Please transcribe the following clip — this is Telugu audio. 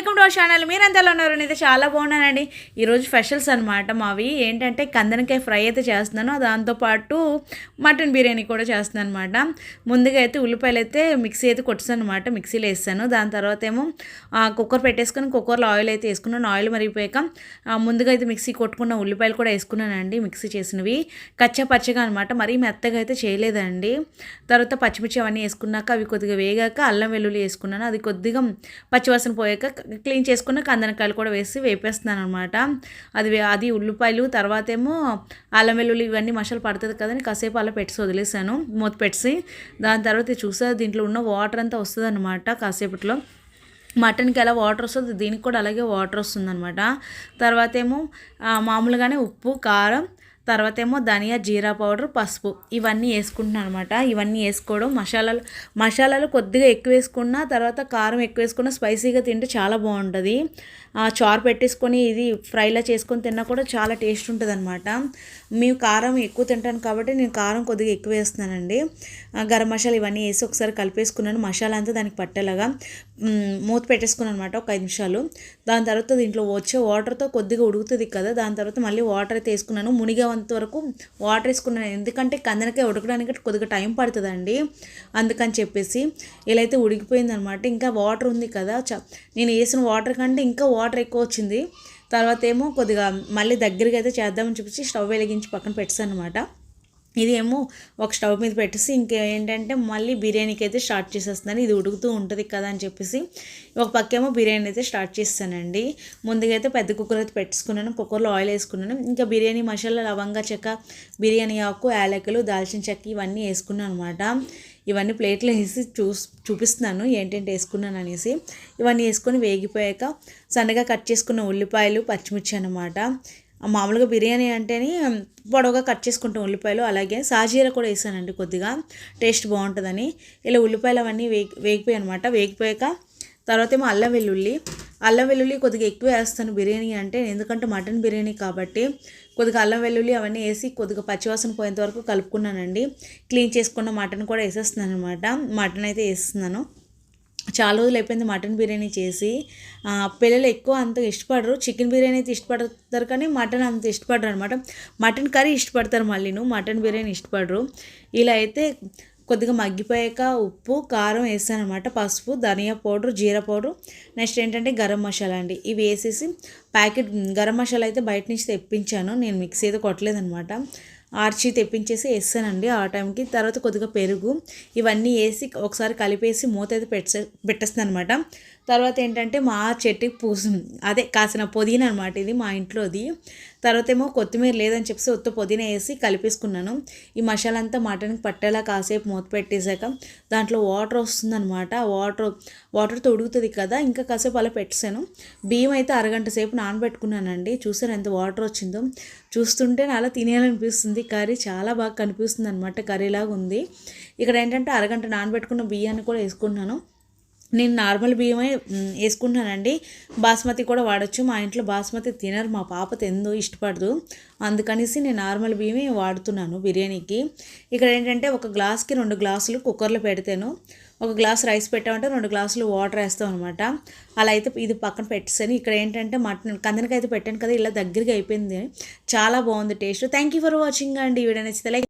వెల్కమ్ టు అవర్ ఛానల్ మీరంతలో ఉన్నారు. అయితే చాలా బాగున్నానండి. ఈరోజు స్పెషల్స్ అనమాట మావి. ఏంటంటే కందనకాయ ఫ్రై అయితే చేస్తున్నాను. దాంతోపాటు మటన్ బిర్యానీ కూడా చేస్తున్నాను అనమాట ముందుగా అయితే ఉల్లిపాయలు అయితే మిక్సీ అయితే కొట్టాను అనమాట మిక్సీలో వేస్తాను. దాని తర్వాత ఏమో కుక్కర్ పెట్టేసుకొని కుక్కర్లో ఆయిల్ అయితే వేసుకున్నాను. ఆయిల్ మరిగిపోయాక ముందుగా అయితే మిక్సీ కొట్టుకున్న ఉల్లిపాయలు కూడా వేసుకున్నానండి మిక్సీ చేసినవి. కచ్చా పచ్చగా అనమాట మరీ మెత్తగా అయితే చేయలేదండి. తర్వాత పచ్చిమిర్చి అవన్నీ వేసుకున్నాక అవి కొద్దిగా వేగాక అల్లం వెల్లుల్లి వేసుకున్నాను. అది కొద్దిగా పచ్చివాసన పోయాక క్లీన్ చేసుకున్న కందనకాయలు కూడా వేసి వేపేస్తున్నాను అనమాట అది అది ఉల్లిపాయలు తర్వాత ఏమో అల్లం వెల్లుల్లి ఇవన్నీ మసాలా పడుతుంది కదని కాసేపు అలా పెట్టి వదిలేసాను మూత పెట్టి. దాని తర్వాత చూసా దీంట్లో ఉన్న వాటర్ అంతా వస్తుంది అనమాట కాసేపట్లో. మటన్కి ఎలా వాటర్ వస్తుంది దీనికి కూడా అలాగే వాటర్ వస్తుంది అనమాట తర్వాత ఏమో మామూలుగానే ఉప్పు కారం తర్వాత ఏమో ధనియా జీరా పౌడర్ పసుపు. ఇవన్నీ వేసుకుంటున్నాను అనమాట ఇవన్నీ వేసుకోవడం మసాలాలు మసాలాలు కొద్దిగా ఎక్కువ వేసుకున్నా తర్వాత కారం ఎక్కువ వేసుకున్నా స్పైసీగా తింటే చాలా బాగుంటుంది. ఆ, చారు పెట్టేసుకొని ఇది ఫ్రైలా చేసుకొని తిన్నా కూడా చాలా టేస్ట్ ఉంటుంది అనమాట మేము కారం ఎక్కువ తింటాను కాబట్టి నేను కారం కొద్దిగా ఎక్కువ వేస్తున్నానండి. గరం మసాలా ఇవన్నీ వేసి ఒకసారి కలిపేసుకున్నాను. మసాలా అంతా దానికి పట్టేలాగా మూత పెట్టేసుకున్నాను అనమాట ఒక ఐదు నిమిషాలు. దాని తర్వాత దీంట్లో వచ్చే వాటర్తో కొద్దిగా ఉడుకుతుంది కదా దాని తర్వాత మళ్ళీ వాటర్ అయితే వేసుకున్నాను. మునిగా వరకు వాటర్ వేసుకున్నాను. ఎందుకంటే కందనకాయ ఉడకడానికి కొద్దిగా టైం పడుతుందండి. అందుకని చెప్పేసి ఇలా అయితే ఉడికిపోయిందనమాట ఇంకా వాటర్ ఉంది కదా చ నేను వేసిన వాటర్ కంటే ఇంకా వాటర్ ఎక్కువ వచ్చింది. తర్వాత ఏమో కొద్దిగా మళ్ళీ దగ్గరికి అయితే చేద్దామని చెప్పేసి స్టవ్ వెలిగించి పక్కన పెట్టాను అనమాట ఇదేమో ఒక స్టవ్ మీద పెట్టేసి ఇంకేంటంటే మళ్ళీ బిర్యానీకి అయితే స్టార్ట్ చేసేస్తున్నాను. ఇది ఉడుకుతూ ఉంటుంది కదా అని చెప్పేసి ఒక పక్కేమో బిర్యానీ అయితే స్టార్ట్ చేస్తానండి. ముందుగా అయితే పెద్ద కుక్కర్ అయితే పెట్టుకున్నాను. కుక్కర్లో ఆయిల్ వేసుకున్నాను. ఇంకా బిర్యానీ మసాలా లవంగా చెక్క బిర్యానీ ఆకు యాలకులు దాల్చిన చెక్క ఇవన్నీ వేసుకున్నాను అనమాట ఇవన్నీ ప్లేట్లో వేసి చూస్ చూపిస్తున్నాను ఏంటంటే వేసుకున్నాను అనేసి. ఇవన్నీ వేసుకొని వేగిపోయాక సన్నగా కట్ చేసుకున్న ఉల్లిపాయలు పచ్చిమిర్చి అనమాట మామూలుగా బిర్యానీ అంటేనే పొడవుగా కట్ చేసుకుంటాం ఉల్లిపాయలు అలాగే సాజీర కూడా వేసానండి కొద్దిగా. టేస్ట్ బాగుంటుందని. ఇలా ఉల్లిపాయలు అవన్నీ వేగి వేగిపోయాయి అనమాట వేగిపోయాక తర్వాత ఏమో అల్లం వెల్లుల్లి. అల్లం వెల్లుల్లి కొద్దిగా ఎక్కువ వేస్తాను బిర్యానీ అంటే. ఎందుకంటే మటన్ బిర్యానీ కాబట్టి కొద్దిగా అల్లం వెల్లుల్లి అవన్నీ వేసి కొద్దిగా పచ్చివాసన పోయేంత వరకు కలుపుకున్నానండి. క్లీన్ చేసుకున్న మటన్ కూడా వేసేస్తున్నాను అనమాట మటన్ అయితే వేస్తున్నాను. చాలా రోజులు అయిపోయింది మటన్ బిర్యానీ చేసి. పిల్లలు ఎక్కువ అంత ఇష్టపడరు. చికెన్ బిర్యానీ అయితే ఇష్టపడతారు కానీ మటన్ అంత ఇష్టపడరు అనమాట మటన్ కర్రీ ఇష్టపడతారు మళ్ళీ నువ్వు. మటన్ బిర్యానీ ఇష్టపడరు. ఇలా అయితే కొద్దిగా మగ్గిపోయాక ఉప్పు కారం వేసాను అనమాట పసుపు ధనియా పౌడర్ జీరా పౌడర్. నెక్స్ట్ ఏంటంటే గరం మసాలా అండి. ఇవి వేసేసి ప్యాకెట్ గరం మసాలా అయితే బయట నుంచి తెప్పించాను. నేను మిక్సీ అయితే కొట్టలేదనమాట ఆర్చి తెప్పించేసి వేస్తానండి ఆ టైంకి. తర్వాత కొద్దిగా పెరుగు ఇవన్నీ వేసి ఒకసారి కలిపేసి మూత అయితే పెట్టే పెట్టేస్తాను అనమాట తర్వాత ఏంటంటే మా చెట్టుకి పూసు అదే కాసిన పుదీనా అనమాట ఇది మా ఇంట్లోది. తర్వాత ఏమో కొత్తిమీర లేదని చెప్పేసి ఉత్త పుదీనా వేసి కలిపేసుకున్నాను. ఈ మసాలా అంతా మటన్కి పట్టేలా కాసేపు మూత పెట్టేశాక దాంట్లో వాటర్ వస్తుందన్నమాట. వాటర్ వాటర్తో ఉడుకుతుంది కదా ఇంకా కాసేపు అలా పెట్టేశాను. బియ్యం అయితే అరగంట సేపు నానబెట్టుకున్నానండి. చూసారు ఎంత వాటర్ వచ్చిందో. చూస్తుంటే అలా తినేయాలనిపిస్తుంది. కర్రీ చాలా బాగా కనిపిస్తుంది అనమాట కర్రీలాగా ఉంది. ఇక్కడ ఏంటంటే అరగంట నానబెట్టుకున్న బియ్యాన్ని కూడా వేసుకున్నాను. నేను నార్మల్ బియ్యమే వేసుకుంటున్నానండి. బాస్మతి కూడా వాడచ్చు. మా ఇంట్లో బాస్మతి తినరు మా పాప తిందో ఇష్టపడదు. అందుకనేసి నేను నార్మల్ బియ్యమే వాడుతున్నాను బిర్యానీకి. ఇక్కడ ఏంటంటే ఒక గ్లాస్కి రెండు గ్లాసులు కుక్కర్లో పెడతాను. ఒక గ్లాస్ రైస్ పెట్టామంటే రెండు గ్లాసులు వాటర్ వేస్తాం అనమాట అలా అయితే ఇది పక్కన పెట్టేసాను. ఇక్కడ ఏంటంటే మటన్ కందనకైతే అయితే పెట్టాను కదా ఇలా దగ్గరికి అయిపోయింది. చాలా బాగుంది taste. Thank you for watching అండి. ఈ వీడియో నచ్చితే